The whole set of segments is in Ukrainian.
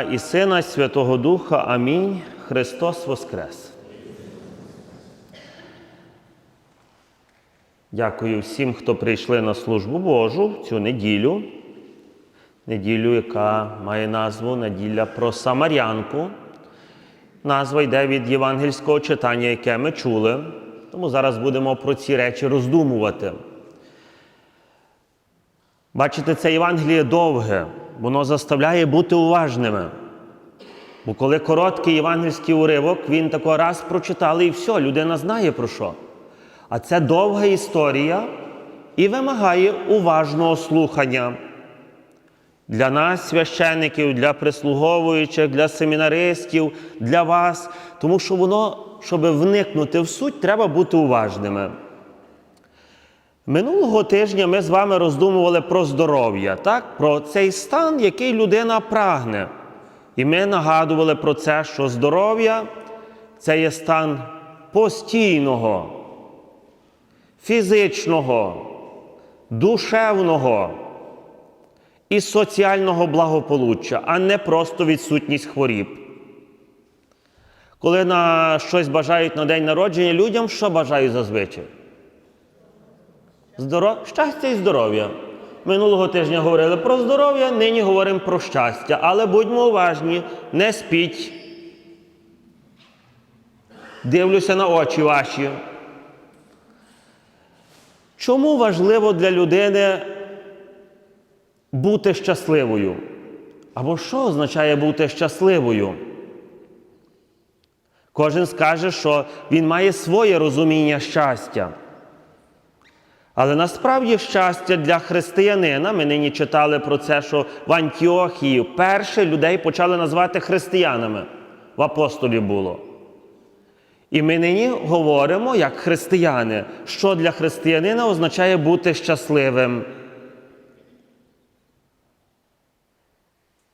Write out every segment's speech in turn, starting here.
і Сина, і Святого Духа. Амінь. Христос Воскрес. Дякую всім, хто прийшли на службу Божу в цю неділю. Неділю, яка має назву Неділя про Самарянку. Назва йде від євангельського читання, яке ми чули. Тому зараз будемо про ці речі роздумувати. Бачите, це Євангеліє довге, воно заставляє бути уважними. Бо коли короткий євангельський уривок, він тако раз прочитали і все, людина знає про що. А це довга історія і вимагає уважного слухання. Для нас, священників, для прислуговуючих, для семінаристів, для вас, тому що воно, щоб вникнути в суть, треба бути уважними. Минулого тижня ми з вами роздумували про здоров'я, так? про цей стан, який людина прагне. І ми нагадували про це, що здоров'я це є стан постійного, фізичного, душевного і соціального благополуччя, а не просто відсутність хворіб. Коли на щось бажають на день народження, людям що бажають зазвичай? Здоров... Щастя і здоров'я. Минулого тижня говорили про здоров'я, нині говоримо про щастя. Але будьмо уважні, не спіть. Дивлюся на очі ваші. Чому важливо для людини бути щасливою? Або що означає бути щасливою? Кожен скаже, що він має своє розуміння щастя. Але насправді щастя для християнина, ми нині читали про це, що в Антіохії перше людей почали назвати християнами. В апостолі було. І ми нині говоримо, як християни, що для християнина означає бути щасливим.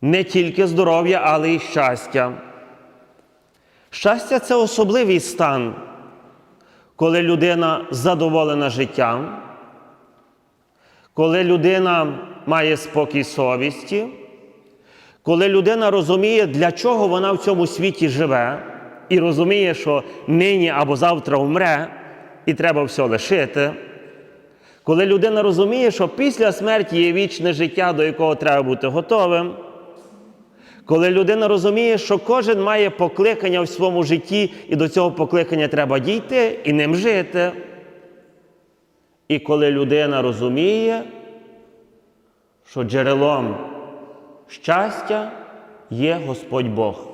Не тільки здоров'я, але й щастя. Щастя це особливий стан коли людина задоволена життям, коли людина має спокій совісті, коли людина розуміє, для чого вона в цьому світі живе, і розуміє, що нині або завтра вмре, і треба все лишити. Коли людина розуміє, що після смерті є вічне життя, до якого треба бути готовим. Коли людина розуміє, що кожен має покликання в своєму житті, і до цього покликання треба дійти і ним жити. І коли людина розуміє, що джерелом щастя є Господь Бог.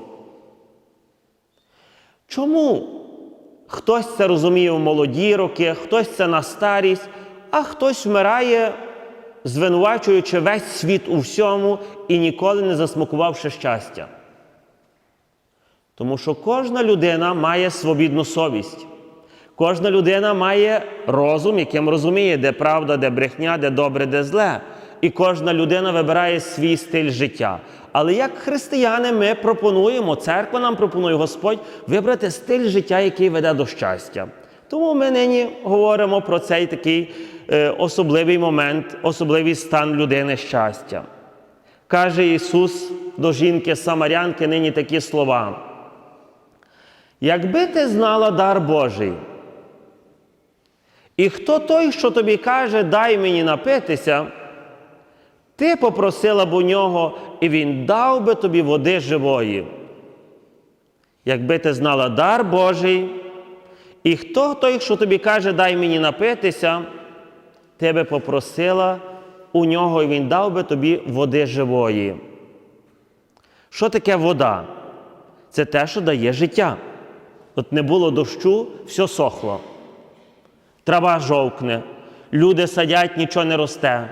Чому хтось це розуміє в молоді роки, хтось це на старість, а хтось вмирає звинувачуючи весь світ у всьому і ніколи не засмакувавши щастя. Тому що кожна людина має свобідну совість. Кожна людина має розум, яким розуміє, де правда, де брехня, де добре, де зле. І кожна людина вибирає свій стиль життя. Але як християни ми пропонуємо, церква нам пропонує Господь вибрати стиль життя, який веде до щастя. Тому ми нині говоримо про цей такий особливий момент, особливий стан людини щастя. Каже Ісус до жінки Самарянки нині такі слова. Якби ти знала дар Божий, і хто той, що тобі каже, дай мені напитися, ти попросила б у нього, і він дав би тобі води живої. Якби ти знала дар Божий, і хто той, що тобі каже, дай мені напитися, тебе попросила у нього, і він дав би тобі води живої. Що таке вода? Це те, що дає життя. От не було дощу, все сохло. Трава жовкне, люди садять, нічого не росте.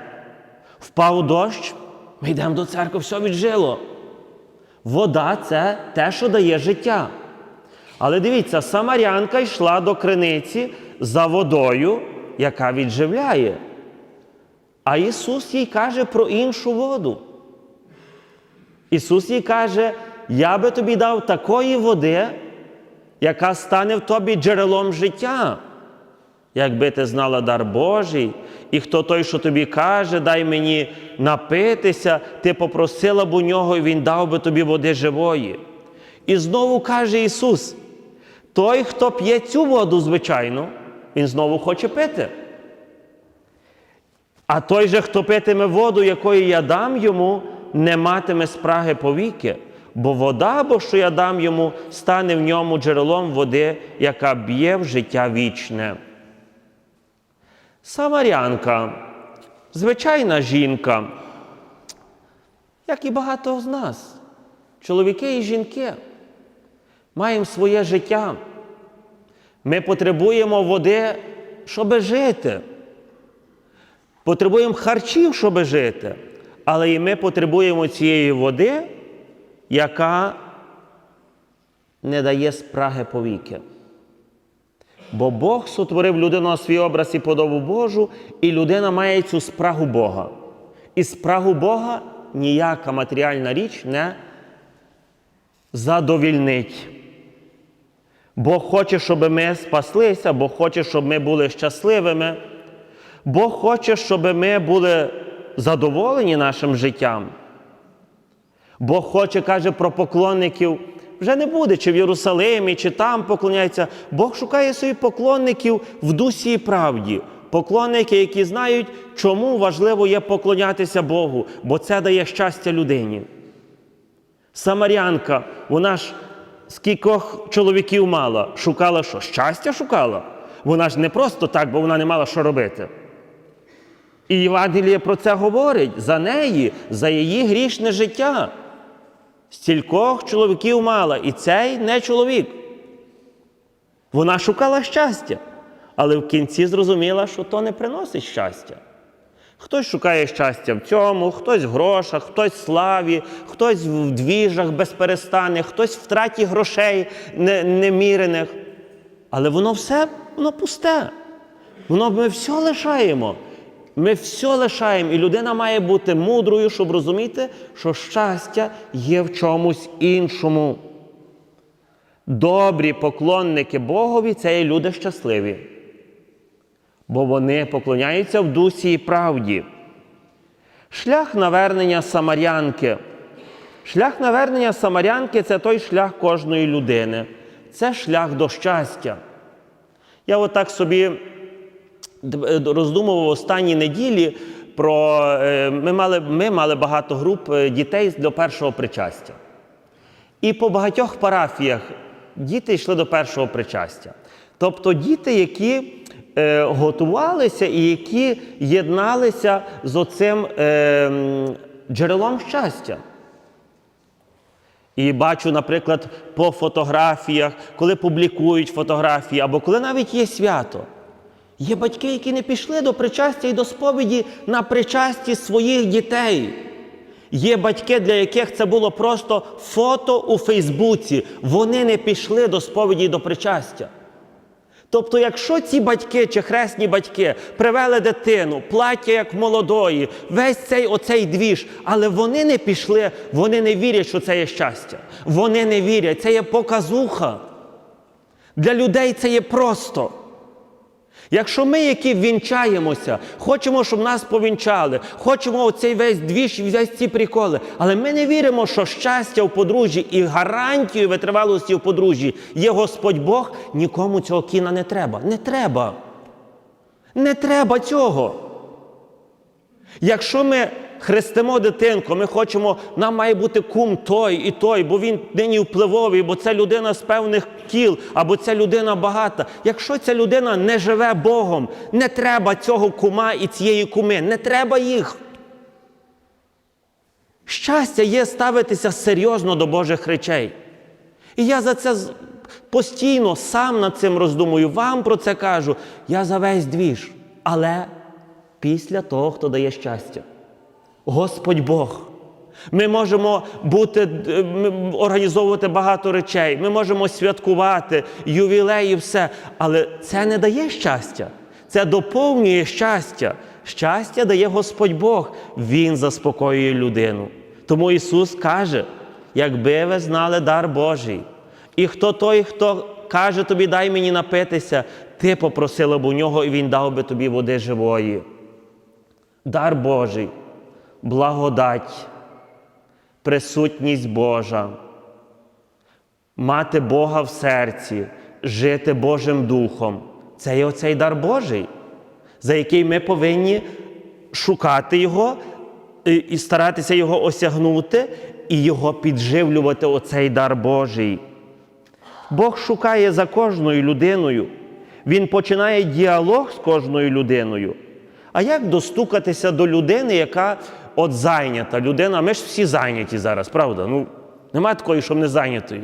Впав дощ, ми йдемо до церкви, все віджило. Вода це те, що дає життя. Але дивіться, Самарянка йшла до криниці за водою, яка відживляє. А Ісус їй каже про іншу воду. Ісус їй каже, я би тобі дав такої води, яка стане в тобі джерелом життя. Якби ти знала дар Божий, і хто той, що тобі каже, дай мені напитися, ти попросила б у нього, і Він дав би тобі води живої. І знову каже Ісус: той, хто п'є цю воду, звичайно, він знову хоче пити. А той же, хто питиме воду, якої я дам йому, не матиме спраги повіки, бо вода, бо що я дам йому, стане в ньому джерелом води, яка б'є в життя вічне. Самарянка, звичайна жінка, як і багато з нас, чоловіки і жінки, маємо своє життя. Ми потребуємо води, щоб жити. Потребуємо харчів, щоб жити, але і ми потребуємо цієї води, яка не дає спраги повіки. Бо Бог сотворив людину на свій образ і подобу Божу, і людина має цю спрагу Бога. І спрагу Бога ніяка матеріальна річ не задовільнить. Бог хоче, щоб ми спаслися, Бог хоче, щоб ми були щасливими. Бог хоче, щоб ми були задоволені нашим життям. Бог хоче, каже, про поклонників. Вже не буде, чи в Єрусалимі, чи там поклоняється. Бог шукає собі поклонників в дусі і правді. Поклонники, які знають, чому важливо є поклонятися Богу, бо це дає щастя людині. Самарянка, вона ж скількох чоловіків мала, шукала що? Щастя шукала. Вона ж не просто так, бо вона не мала що робити. І Євангеліє про це говорить за неї, за її грішне життя. Стількох чоловіків мала, і цей не чоловік. Вона шукала щастя, але в кінці зрозуміла, що то не приносить щастя. Хтось шукає щастя в цьому, хтось в грошах, хтось в славі, хтось в двіжах безперестанних, хтось в втраті грошей немірених. Але воно все воно пусте. Воно ми все лишаємо. Ми все лишаємо, і людина має бути мудрою, щоб розуміти, що щастя є в чомусь іншому. Добрі поклонники Богові це є люди щасливі, бо вони поклоняються в дусі і правді. Шлях навернення самарянки. Шлях навернення самарянки це той шлях кожної людини. Це шлях до щастя. Я отак собі роздумував останні неділі про е, ми мали, ми мали багато груп е, дітей до першого причастя. І по багатьох парафіях діти йшли до першого причастя. Тобто діти, які е, готувалися і які єдналися з оцим е, джерелом щастя. І бачу, наприклад, по фотографіях, коли публікують фотографії, або коли навіть є свято. Є батьки, які не пішли до причастя і до сповіді на причасті своїх дітей. Є батьки, для яких це було просто фото у Фейсбуці. Вони не пішли до сповіді і до причастя. Тобто, якщо ці батьки чи хресні батьки привели дитину, плаття як молодої, весь цей оцей двіж, але вони не пішли, вони не вірять, що це є щастя. Вони не вірять, це є показуха. Для людей це є просто. Якщо ми, які вінчаємося, хочемо, щоб нас повінчали, хочемо оцей весь двіж, весь ці приколи, але ми не віримо, що щастя в подружжі і гарантією витривалості в подружжі є Господь Бог, нікому цього кіна не треба. Не треба. Не треба цього. Якщо ми хрестимо дитинку, ми хочемо, нам має бути кум той і той, бо він нині впливовий, бо це людина з певних кіл, або ця людина багата. Якщо ця людина не живе Богом, не треба цього кума і цієї куми, не треба їх. Щастя є ставитися серйозно до Божих речей. І я за це постійно сам над цим роздумую, вам про це кажу. Я за весь двіж. Але після того, хто дає щастя. Господь Бог. Ми можемо бути, е, організовувати багато речей, ми можемо святкувати, ювілеї, все. Але це не дає щастя. Це доповнює щастя. Щастя дає Господь Бог. Він заспокоює людину. Тому Ісус каже: якби ви знали дар Божий, і хто той, хто каже тобі, дай мені напитися, ти попросила б у нього, і він дав би тобі води живої. Дар Божий, благодать, присутність Божа, мати Бога в серці, жити Божим Духом. Це є оцей дар Божий, за який ми повинні шукати Його і- старатися його осягнути, і його підживлювати оцей дар Божий. Бог шукає за кожною людиною. Він починає діалог з кожною людиною. А як достукатися до людини, яка от зайнята людина? Ми ж всі зайняті зараз, правда? Ну, немає такої, щоб не зайнятої.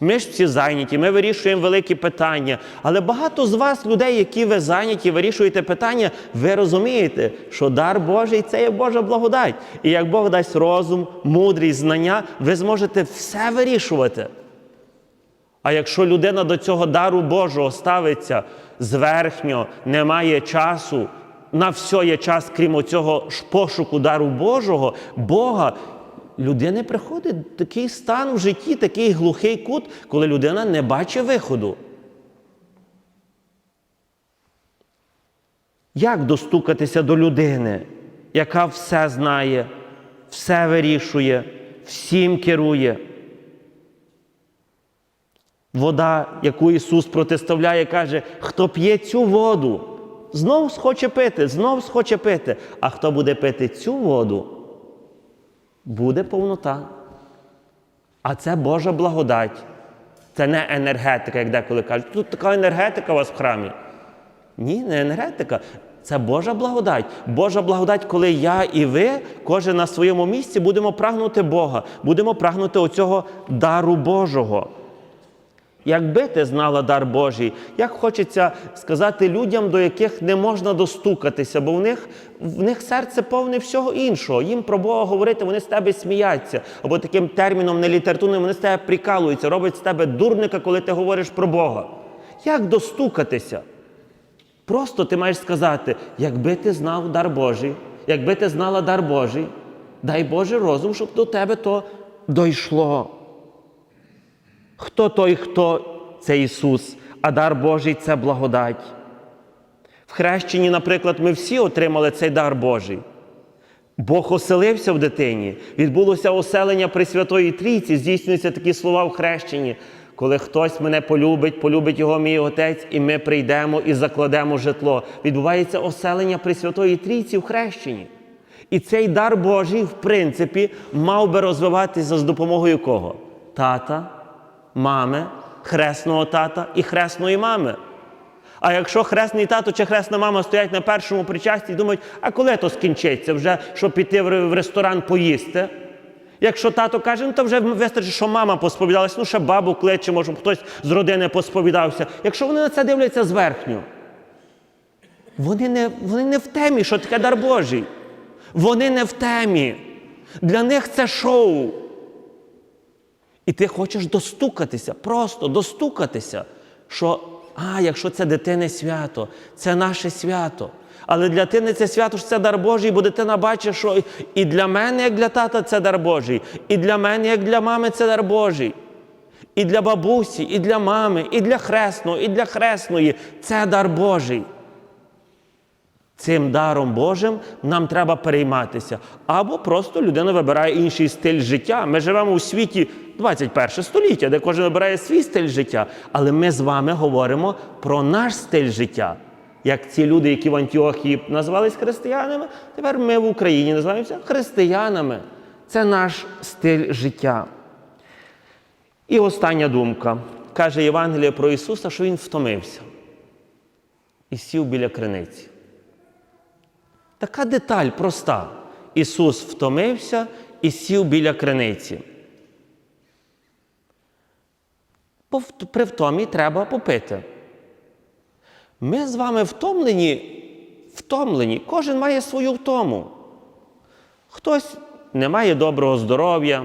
Ми ж всі зайняті, ми вирішуємо великі питання. Але багато з вас, людей, які ви зайняті, вирішуєте питання, ви розумієте, що дар Божий це є Божа благодать. І як Бог дасть розум, мудрість, знання, ви зможете все вирішувати. А якщо людина до цього дару Божого ставиться зверхньо, не має часу, на все є час, крім цього ж пошуку дару Божого, Бога, людини приходить такий стан в житті, такий глухий кут, коли людина не бачить виходу. Як достукатися до людини, яка все знає, все вирішує, всім керує? Вода, яку Ісус протиставляє, каже, хто п'є цю воду, знов схоче пити, знов схоче пити. А хто буде пити цю воду, буде повнота. А це Божа благодать. Це не енергетика, як деколи кажуть. Тут така енергетика у вас в храмі. Ні, не енергетика. Це Божа благодать. Божа благодать, коли я і ви, кожен на своєму місці, будемо прагнути Бога, будемо прагнути оцього дару Божого. Якби ти знала дар Божий, як хочеться сказати людям, до яких не можна достукатися, бо в них, в них серце повне всього іншого. Їм про Бога говорити, вони з тебе сміються. Або таким терміном нелітературним вони з тебе прикалуються, роблять з тебе дурника, коли ти говориш про Бога. Як достукатися? Просто ти маєш сказати, якби ти знав дар Божий, якби ти знала дар Божий, дай Боже розум, щоб до тебе то дійшло. Хто той, хто це Ісус, а дар Божий це благодать. В хрещенні, наприклад, ми всі отримали цей дар Божий. Бог оселився в дитині, відбулося оселення Пресвятої Трійці, здійснюються такі слова в хрещенні. Коли хтось мене полюбить, полюбить його мій отець, і ми прийдемо і закладемо житло. Відбувається оселення Пресвятої Трійці в хрещенні. І цей дар Божий, в принципі, мав би розвиватися з допомогою кого? Тата, мами, хресного тата і хресної мами. А якщо хресний тато чи хресна мама стоять на першому причасті і думають, а коли то скінчиться, вже щоб піти в ресторан поїсти? Якщо тато каже, ну то вже вистачить, що мама посповідалася, ну ще бабу кличемо, щоб хтось з родини посповідався. Якщо вони на це дивляться зверхньо, вони не, вони не в темі, що таке дар Божий. Вони не в темі. Для них це шоу. І ти хочеш достукатися, просто достукатися, що, а, якщо це дитини свято, це наше свято. Але для дитини це свято ж це дар Божий, бо дитина бачить, що і для мене, як для тата, це дар Божий, і для мене, як для мами, це дар Божий. І для бабусі, і для мами, і для хресного, і для хресної це дар Божий. Цим даром Божим нам треба перейматися. Або просто людина вибирає інший стиль життя. Ми живемо у світі 21 століття, де кожен вибирає свій стиль життя. Але ми з вами говоримо про наш стиль життя. Як ці люди, які в Антіохії називались християнами, тепер ми в Україні називаємося християнами. Це наш стиль життя. І остання думка. Каже Євангеліє про Ісуса, що Він втомився і сів біля криниці. Така деталь проста. Ісус втомився і сів біля криниці. По вт- При втомі треба попити. Ми з вами втомлені, втомлені. Кожен має свою втому. Хтось не має доброго здоров'я,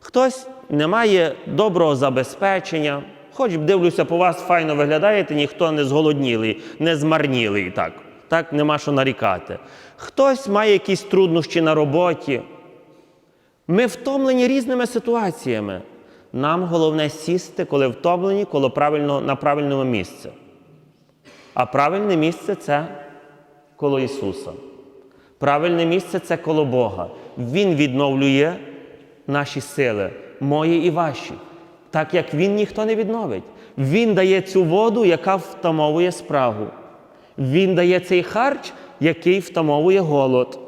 хтось не має доброго забезпечення. Хоч дивлюся, по вас файно виглядаєте, ніхто не зголоднілий, не змарнілий. Так, так нема що нарікати. Хтось має якісь труднощі на роботі. Ми втомлені різними ситуаціями. Нам головне сісти, коли втомлені, коли правильно, на правильному місці. А правильне місце це коло Ісуса. Правильне місце це коло Бога. Він відновлює наші сили, мої і ваші. Так як Він ніхто не відновить. Він дає цю воду, яка втамовує спрагу. Він дає цей харч, який втамовує голод.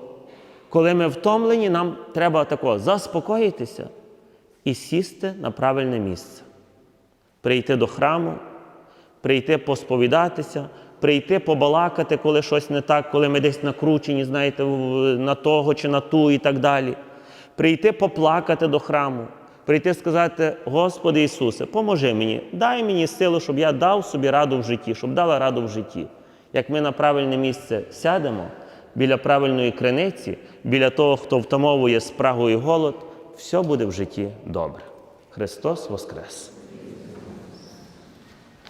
Коли ми втомлені, нам треба тако заспокоїтися і сісти на правильне місце. Прийти до храму, прийти посповідатися, прийти побалакати, коли щось не так, коли ми десь накручені, знаєте, на того чи на ту і так далі. Прийти поплакати до храму, прийти сказати, Господи Ісусе, поможи мені, дай мені силу, щоб я дав собі раду в житті, щоб дала раду в житті. Як ми на правильне місце сядемо, біля правильної криниці, біля того, хто втамовує спрагу і голод, все буде в житті добре. Христос Воскрес!